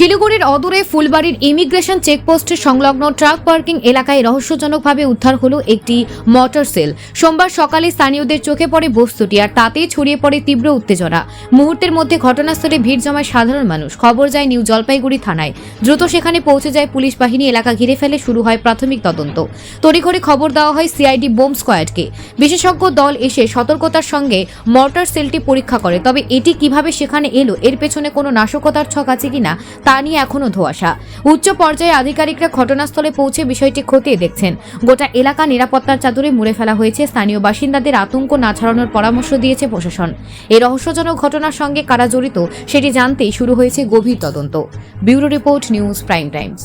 শিলিগুড়ির অদূরে ফুলবাড়ির ইমিগ্রেশন চেকপোস্ট সংলগ্ন ট্রাক পার্কিং এলাকায় রহস্যজনকভাবে উদ্ধার হলো একটি মোটর সেল। সোমবার সকালে স্থানীয়দের চোখে পড়ে বস্তুটি আর তাতেই ছড়িয়ে পড়ে তীব্র উত্তেজনা। মুহূর্তের মধ্যে ঘটনাস্থলে ভিড় জমায় সাধারণ মানুষ। খবর যায় নিউ জলপাইগুড়ি থানায়। দ্রুত সেখানে পৌঁছে যায় পুলিশ বাহিনী। এলাকা ঘিরে ফেলে শুরু হয় প্রাথমিক তদন্ত। তড়িঘড়ি খবর দেওয়া হয় সিআইডি বোম স্কোয়াডকে। বিশেষজ্ঞ দল এসে সতর্কতার সঙ্গে মর্টার সেলটি পরীক্ষা করে। তবে এটি কীভাবে সেখানে এলো, এর পেছনে কোনো নাশকতার ছক আছে কিনা তা নিয়ে এখনও ধোয়াশা। উচ্চ পর্যায়ে আধিকারিকরা ঘটনাস্থলে পৌঁছে বিষয়টি খতিয়ে দেখছেন। গোটা এলাকা নিরাপত্তার চাদরে মুড়ে ফেলা হয়েছে। স্থানীয় বাসিন্দাদের আতঙ্ক না ছাড়ানোর পরামর্শ দিয়েছে প্রশাসন। এই রহস্যজনক ঘটনার সঙ্গে কারা জড়িত, সেটি জানতেই শুরু হয়েছে গভীর তদন্ত। Bureau report news prime times.